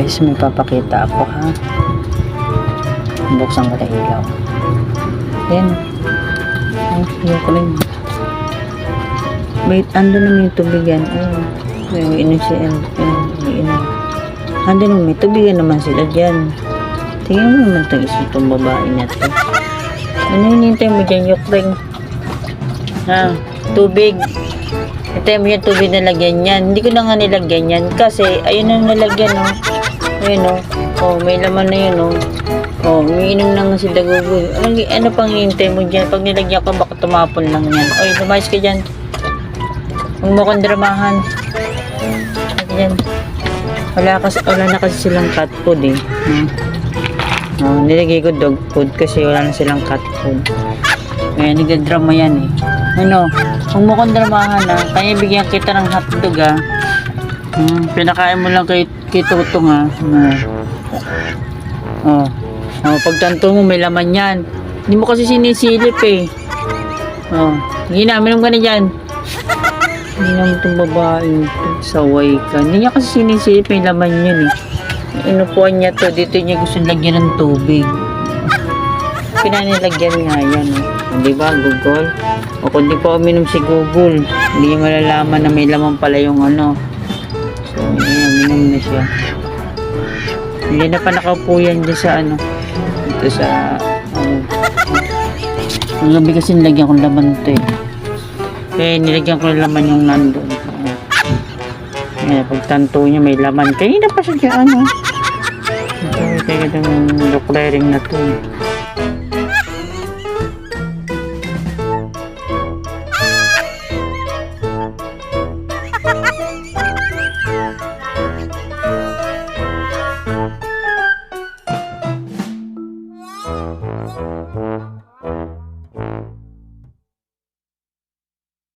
guys, may papakita ako ha. Buksan ko na ilaw. Yan. Ay, ilaw ko rin. Wait, ando naman yung tubigan. Ayun. May umiinom si El. Ayun, umiinom. Ando naman, may tubigan naman sila dyan. Tingnan mo naman itong isa itong babae na to. Ano hinihintay mo dyan, Yukring? Ha? Tubig. Ito yung tubig na lagyan yan. Hindi ko na nga nilagyan yan kasi ayun na nalagyan oh. Ayun oh. Oh, may laman na yun oh. Oh, umiinom na nga si Dagugoy. Ano, ano pang hihintay mo dyan? Pag nilagyan ko, baka tumapon lang yan. Oy, lumayas ka dyan. Huwag mo kong dramahan. Ano yan? Wala, kasi, wala na kasi silang cat food eh. Hmm. Oh, nilagay ko dog food kasi wala na silang cat food. Kaya nagadrama yan eh. Ano, kung mo kong dramahan ha, kaya bigyan kita ng hotdog ha. Hmm, pinakain mo lang kay, kay Tutong ha. Hmm. Oh. Oh, pagtanto mo may laman yan. Hindi mo kasi sinisilip eh. Oh, sige na, minom ka na dyan. Hindi naman itong babae. Saway ka. Hindi niya kasi sinisilip may laman yun eh. Inupuan niya to. Dito niya gusto lagyan ng tubig. Pinanilagyan nga yan. Oh. Di ba, Google? O kung di pa uminom si Google, hindi niya malalaman na may laman pala yung ano. Siya. Hindi na pa nakaupo yan dyan sa ano. Dito sa, ano. Ang gabi kasi nilagyan ko laman to eh. Kaya nilagyan ko laman yung nandun. Kaya pagtanto niya may laman. Kanina pa siya dyan, ano. Kaya itong declaring na to eh.